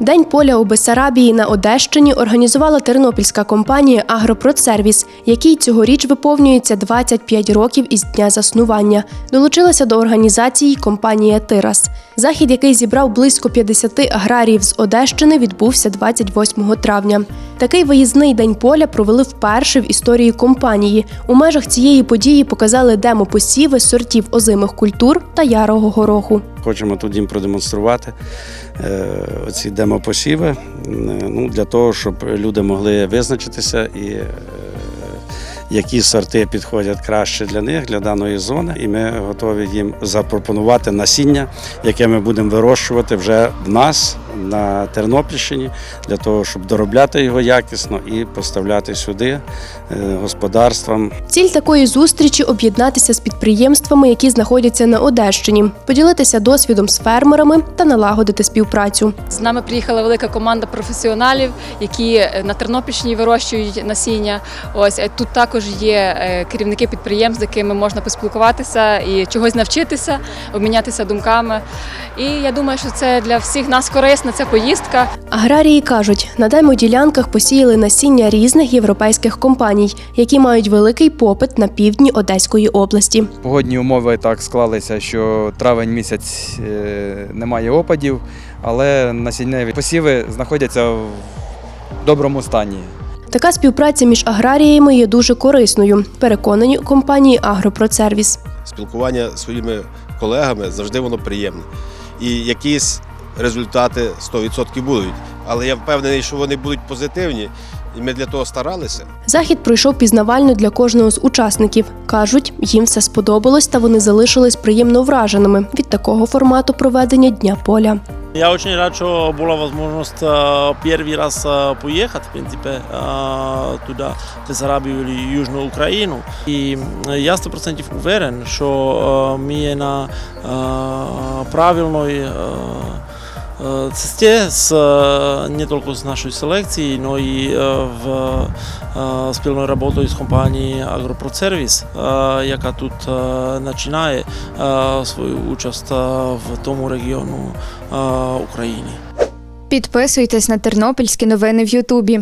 День поля у Бессарабії на Одещині організувала тернопільська компанія Агропродсервіс, якій цьогоріч виповнюється 25 років із дня заснування. Долучилася до організації компанія Тирас. Захід, який зібрав близько 50 аграріїв з Одещини, відбувся 28 травня. Такий виїзний день поля провели вперше в історії компанії. У межах цієї події показали демопосіви сортів озимих культур та ярого гороху. Хочемо тут їм продемонструвати е, оці демопосіви, е, ну, для того, щоб люди могли визначитися і е, які сорти підходять краще для них, для даної зони. І ми готові їм запропонувати насіння, яке ми будемо вирощувати вже в нас на Тернопільщині, для того, щоб доробляти його якісно і поставляти сюди е, господарствам Ціль такої зустрічі об'єднатися з підприємствами, які знаходяться на Одещині, поділитися досвідом з фермерами та налагодити співпрацю. З нами приїхала велика команда професіоналів, які е, на Тернопільщині вирощують насіння. Ось е, тут також є керівники підприємств, з якими можна поспілкуватися і чогось навчитися, обмінятися думками. І я думаю, що це для всіх нас корисна ця поїздка. Аграрії кажуть, на демо-ділянках посіяли насіння різних європейських компаній, які мають великий попит на півдні Одеської області. Погодні умови так склалися, що травень місяць е, немає опадів, але насінневі посіви знаходяться в доброму стані. Така співпраця між аграріями є дуже корисною. Переконані у компанії Агропродсервіс. спілкування зі своїми колегами завжди воно приємне. І якісь результати 100% будуть. Але я впевнений, що вони будуть позитивні, і ми для того старалися. Захід пройшов пізнавально для кожного з учасників. кажуть, їм все сподобалось, та вони залишились приємно враженими від такого формату проведення дня поля. Я очень рад, что была возможность э, первый раз э, поехать, в принципе, э, туда, в Бессарабию или Южную Украину. И э, я сто процентов уверен, что э, мы на э, правильной э, э, цесте с, э, не только с нашей селекцией, но и э, в э, спільною роботою з компанією Агропродсервіс, е, яка тут е, починає е, свою участь е, в тому регіону е, України. Підписуйтесь на тернопільські новини в Ютубі.